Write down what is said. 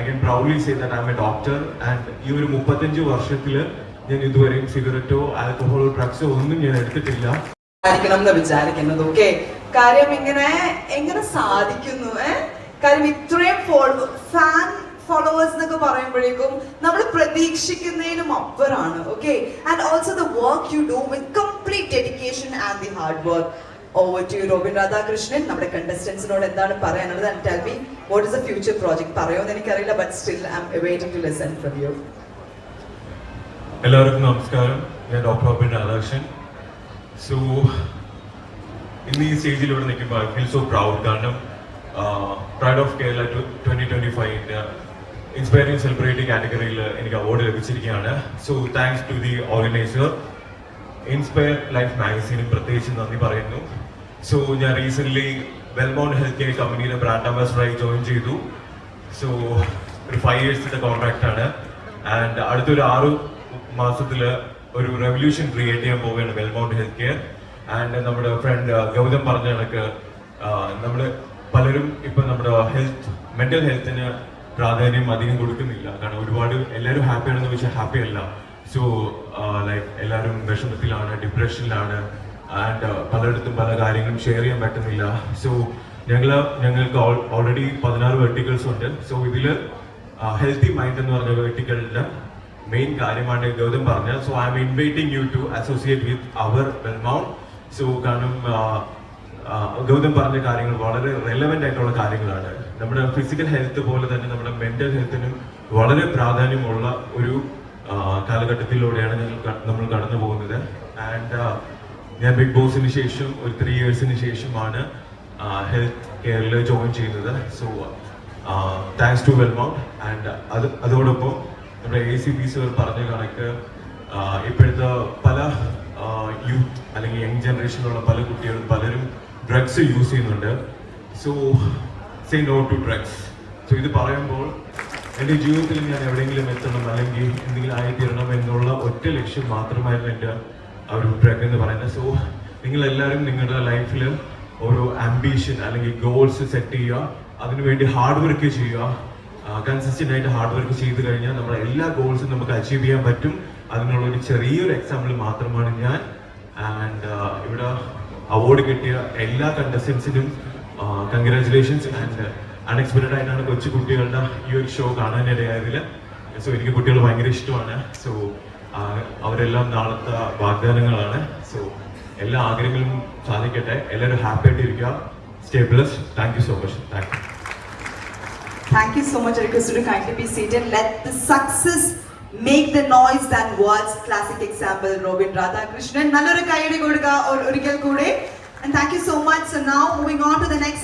I can proudly say that I am a doctor and ഈ ഒരു മുപ്പത്തഞ്ച് വർഷത്തിൽ ഞാൻ ഇതുവരെയും സിഗരറ്റോ ആൽക്കഹോളോ ഡ്രഗ്സോ ഒന്നും ഞാൻ എടുത്തിട്ടില്ല. വിചാരിക്കുന്നത് ഓക്കെ കാര്യം ഇങ്ങനെ എങ്ങനെ സാധിക്കുന്നു കാര്യം ഇത്രയും ഫാൻ ഫോളോവേഴ്സ് എന്നൊക്കെ പറയുമ്പോഴേക്കും നമ്മൾ പ്രതീക്ഷിക്കുന്നതിനും അപ്പുറമാണ് okay and also the work you do with complete dedication and the hard work over to Robin Radhakrishnan നമ്മുടെ കണ്ടസ്റ്റൻസിനോട് എന്താണ് പറയാനുള്ളത്? And tell me what is a future project പറയുമെന്ന് എനിക്കറിയില്ല but still I am waiting to listen from you എല്ലാവർക്കും നമസ്കാരം. ഞാൻ doctor Abin Radhakrishnan. So ഇന്ന് ഈ സ്റ്റേജിൽ ഇവിടെ നിൽക്കുമ്പോൾ ഐ ഫീൽ സോ പ്രൗഡ് കാരണം pride of Kerala two twenty twenty ഫൈവിന്റെ inspiring celebrity കാറ്റഗറിയിൽ എനിക്ക് award ലഭിച്ചിരിക്കുകയാണ്. So thanks to the organiser inspire life മാഗസീനും പ്രത്യേകിച്ച് നന്ദി പറയുന്നു. സോ ഞാൻ റീസെന്റ് വെൽമൗണ്ട് ഹെൽത്ത് കെയർ കമ്പനിയിലെ ബ്രാൻഡ് അംബാസഡറായി ജോയിൻ ചെയ്തു. സോ ഒരു ഫൈവ് ഇയേഴ്സിന്റെ കോൺട്രാക്ട് ആണ്. ആൻഡ് അടുത്തൊരു ആറ് മാസത്തിൽ ഒരു റെവല്യൂഷൻ ക്രിയേറ്റ് ചെയ്യാൻ പോവുകയാണ് വെൽമൗണ്ട് ഹെൽത്ത് കെയർ ആൻഡ് നമ്മുടെ ഫ്രണ്ട് ഗൗതം പറഞ്ഞ കണക്ക് നമ്മൾ പലരും ഇപ്പൊ നമ്മുടെ ഹെൽത്ത് മെന്റൽ ഹെൽത്തിന് പ്രാധാന്യം അധികം കൊടുക്കുന്നില്ല. കാരണം ഒരുപാട് എല്ലാവരും ഹാപ്പിയാണെന്ന് വെച്ചാൽ ഹാപ്പി അല്ല. സോ ലൈക്ക് എല്ലാവരും വിഷമത്തിലാണ് ഡിപ്രഷനിലാണ് ആൻഡ് പലയിടത്തും പല കാര്യങ്ങളും ഷെയർ ചെയ്യാൻ പറ്റുന്നില്ല. സോ ഞങ്ങൾ ഞങ്ങൾക്ക് ഓൾറെഡി പതിനാറ് വെർട്ടിക്കൽസ് ഉണ്ട്. സോ ഇതിൽ ഹെൽത്തി മൈൻഡ് എന്ന് പറഞ്ഞ വെർട്ടിക്കലിന്റെ മെയിൻ കാര്യമാണ് ഗൗതം പറഞ്ഞത്. So I am inviting you to associate with our Wellmount so കാരണം ഗൗതം പറഞ്ഞ കാര്യങ്ങൾ വളരെ റെലവെന്റ് ആയിട്ടുള്ള കാര്യങ്ങളാണ്. നമ്മുടെ ഫിസിക്കൽ ഹെൽത്ത് പോലെ തന്നെ നമ്മുടെ മെന്റൽ ഹെൽത്തിനും വളരെ പ്രാധാന്യമുള്ള ഒരു കാലഘട്ടത്തിലൂടെയാണ് ഞങ്ങൾ നമ്മൾ കടന്നു പോകുന്നത് ആൻഡ് ഞാൻ ബിഗ് ബോസിന് ശേഷം ഒരു ത്രീ ഇയേഴ്സിന് ശേഷമാണ് ഹെൽത്ത് കെയറിൽ ജോയിൻ ചെയ്യുന്നത് so thanks to Wellmount and അത് അതോടൊപ്പം നമ്മുടെ എ സി പി സർ പറഞ്ഞ കണക്ക് ഇപ്പോഴത്തെ പല യൂത്ത് അല്ലെങ്കിൽ യങ് ജനറേഷനിലുള്ള പല കുട്ടികളും പലരും ഡ്രഗ്സ് യൂസ് ചെയ്യുന്നുണ്ട്. So say no to drugs so ഇത് പറയുമ്പോൾ എന്റെ ജീവിതത്തിൽ ഞാൻ എവിടെയെങ്കിലും എത്തണം അല്ലെങ്കിൽ എന്തെങ്കിലും ആയിത്തീരണം എന്നുള്ള ഒറ്റ ലക്ഷ്യം മാത്രമായിരുന്നു എന്റെ ഒരു ഡ്രഗ് എന്ന് പറയുന്നത്. സോ നിങ്ങളെല്ലാവരും നിങ്ങളുടെ ലൈഫിൽ ഓരോ ആംബിഷൻ അല്ലെങ്കിൽ ഗോൾസ് സെറ്റ് ചെയ്യുക. അതിനുവേണ്ടി ഹാർഡ് വർക്ക് ചെയ്യുക. കൺസിസ്റ്റന്റ് ആയിട്ട് ഹാർഡ് വർക്ക് ചെയ്ത് കഴിഞ്ഞാൽ നമ്മുടെ എല്ലാ ഗോൾസും നമുക്ക് അച്ചീവ് ചെയ്യാൻ പറ്റും. അതിനുള്ള ഒരു ചെറിയൊരു എക്സാമ്പിൾ മാത്രമാണ് ഞാൻ. ആൻഡ് ഇവിടെ അവാർഡ് കിട്ടിയ എല്ലാ കണ്ടസ്റ്റൻസിനും കൺഗ്രാചുലേഷൻസ് ആൻഡ് അൺഎക്സ്പെക്റ്റഡ് ആയിട്ടാണ് കൊച്ചു കുട്ടികളുടെ ഈ ഒരു ഷോ കാണാനിടയായതിൽ സോ എനിക്ക് കുട്ടികൾ ഭയങ്കര ഇഷ്ടമാണ്. സോ അവരെല്ലാം നാളത്തെ വാഗ്ദാനങ്ങളാണ് സോ എല്ലാ ആഗ്രഹങ്ങളും സാധിക്കട്ടെ എല്ലാവരും ഹാപ്പി ആയിട്ടിരിക്കുക stay blessed thank you so much thank you Thank you so much. I request kindly be seated. Let the success make the noise than words. Classic example, Robin Radhakrishnan. നല്ലൊരു കൈയടി കൊടുക്കുക or ഒരിക്കൽ കൂടെ. And thank you so much. So now moving on to the next